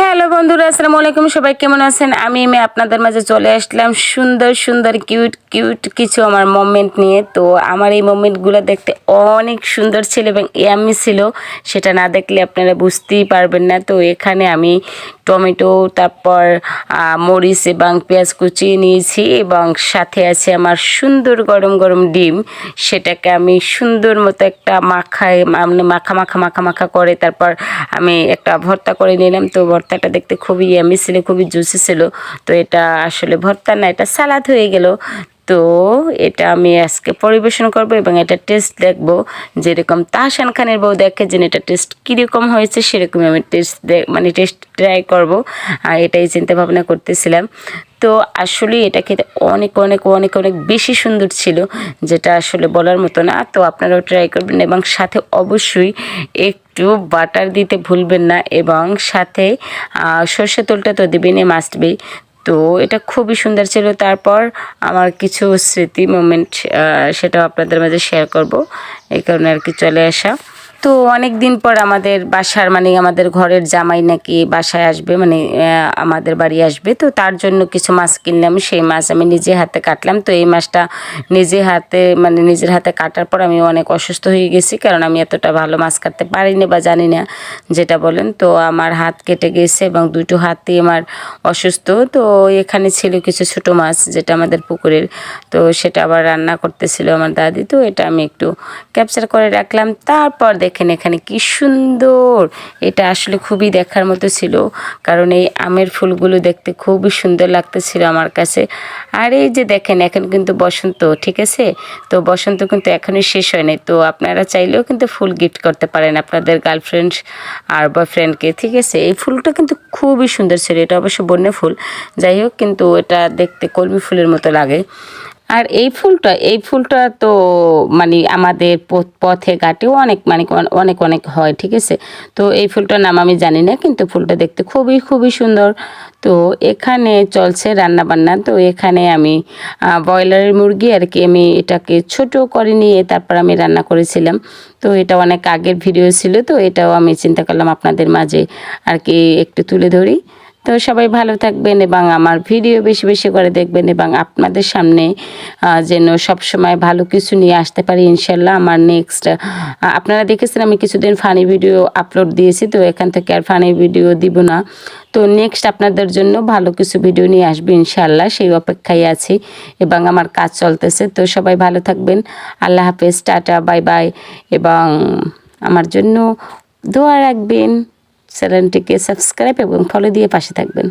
Hello বন্ধুরা, আসসালামু আলাইকুম। সবাই কেমন আছেন? আমি মেয়ে আপনাদের মাঝে চলে আসলাম সুন্দর সুন্দর, কিউট কিউট কিছু আমার মোমেন্ট নিয়ে। তো আমার এই মোমেন্টগুলো দেখতে অনেক সুন্দর ছিল এবং ইয়ামি ছিল। সেটা না দেখলে আপনারা বুঝতেই পারবেন না। তো এখানে আমি টমেটো, তারপর মরিচ এবং পেঁয়াজ কুচিয়ে নিয়েছি এবং সাথে আছে আমার সুন্দর গরম গরম ডিম। সেটাকে আমি সুন্দর মতো একটা মাখায় মানে মাখা মাখা মাখা মাখা করে তারপর আমি একটা ভর্তা করে নিলাম। তো ভর্তাটা দেখতে খুবই ইয়ামি ছিল, খুবই জুসি ছিল। তো এটা আসলে ভর্তা না, এটা সালাদ হয়ে গেল। তো এটা আমি আজকে পরিবেশন করব এবং এটা টেস্ট দেখব। যেরকম তাহসান খানের বউ দেখে যে এটা টেস্ট কীরকম হয়েছে, সেরকমই আমি টেস্ট মানে টেস্ট ট্রাই করব। আর এটাই চিন্তা ভাবনা করতেছিলাম। তো আসলে এটা খেতে অনেক অনেক অনেক অনেক বেশি সুন্দর ছিল, যেটা আসলে বলার মতো না। তো আপনারাও ট্রাই করবেন এবং সাথে অবশ্যই একটু বাটার দিতে ভুলবেন না এবং সাথে সর্ষে তেলটা তো দেবেনই মাস্ট বি তো এটা খুবই সুন্দর ছিল। তারপর আমার কিছু স্মৃতি মোমেন্ট সেটাও আপনাদের মাঝে শেয়ার করব। এই কারণে আর কি চলে আসা। তো অনেক দিন পর আমাদের বাসার মানে আমাদের ঘরের জামাই নাকি বাসায় আসবে মানে আমাদের বাড়ি আসবে। তো তার জন্য কিছু মাছ কিনলাম, সেই মাছ আমি নিজে হাতে কাটলাম। তো এই মাছটা নিজে হাতে মানে নিজের হাতে কাটার পর আমি অনেক অসুস্থ হয়ে গেছি, কারণ আমি এতটা ভালো মাছ কাটতে পারিনি বা জানি না যেটা বলেন। তো আমার হাত কেটে গেছে এবং দুটো হাতই আমার অসুস্থ। তো এখানে ছিল কিছু ছোট মাছ যেটা আমাদের পুকুরের, তো সেটা আবার রান্না করতেছিল আমার দাদি। তো এটা আমি একটু ক্যাপচার করে রাখলাম। তারপর দেখেন এখানে কি সুন্দর। এটা আসলে খুবই দেখার মতো ছিল, কারণ এই আমের ফুলগুলো দেখতে খুবই সুন্দর লাগতেছিল আমার কাছে। আর এই যে দেখেন, এখন কিন্তু বসন্ত, ঠিক আছে? তো বসন্ত কিন্তু এখনই শেষ হয়নি। তো আপনারা চাইলেও কিন্তু ফুল গিফট করতে পারেন আপনাদের গার্লফ্রেন্ড আর বয়ফ্রেন্ডকে, ঠিক আছে? এই ফুলটা কিন্তু খুবই সুন্দর ছিল, এটা অবশ্য বন্য ফুল। যাই হোক, কিন্তু এটা দেখতে কলমি ফুলের মতো লাগে। আর এই ফুলটা এই ফুলটা তো মানে আমাদের পথ- ঘাটেও অনেক মানে অনেক অনেক হয়, ঠিক আছে? তো এই ফুলটার নাম আমি জানি না, কিন্তু ফুলটা দেখতে খুবই খুবই সুন্দর। তো এখানে চলছে রান্না বান্না তো এখানে আমি ব্রয়লারের মুরগি আর কি আমি এটাকে ছোট করে নিয়ে তারপর আমি রান্না করেছিলাম। তো এটা অনেক আগের ভিডিও ছিল, তো এটাও আমি চিন্তা করলাম আপনাদের মাঝে আর কি একটু তুলে ধরি। তো সবাই ভালো থাকবেন এবং আমার ভিডিও বেশি বেশি করে দেখবেন এবং আপনাদের সামনে যেন সবসময় ভালো কিছু নিয়ে আসতে পারি, ইনশাল্লাহ আমার নেক্সট আপনারা দেখেছেন আমি কিছুদিন ফানি ভিডিও আপলোড দিয়েছি, তো এখান থেকে আর ফানি ভিডিও দিব না। তো নেক্সট আপনাদের জন্য ভালো কিছু ভিডিও নিয়ে আসবে, ইনশাল্লাহ সেই অপেক্ষায় আছি এবং আমার কাজ চলতেছে। তো সবাই ভালো থাকবেন, আল্লাহ হাফেজ, টাটা, বাই বাই এবং আমার জন্য দোয়া রাখবেন। চ্যানেলটিকে সাবস্ক্রাইব এবং ফলো দিয়ে পাশে থাকবেন।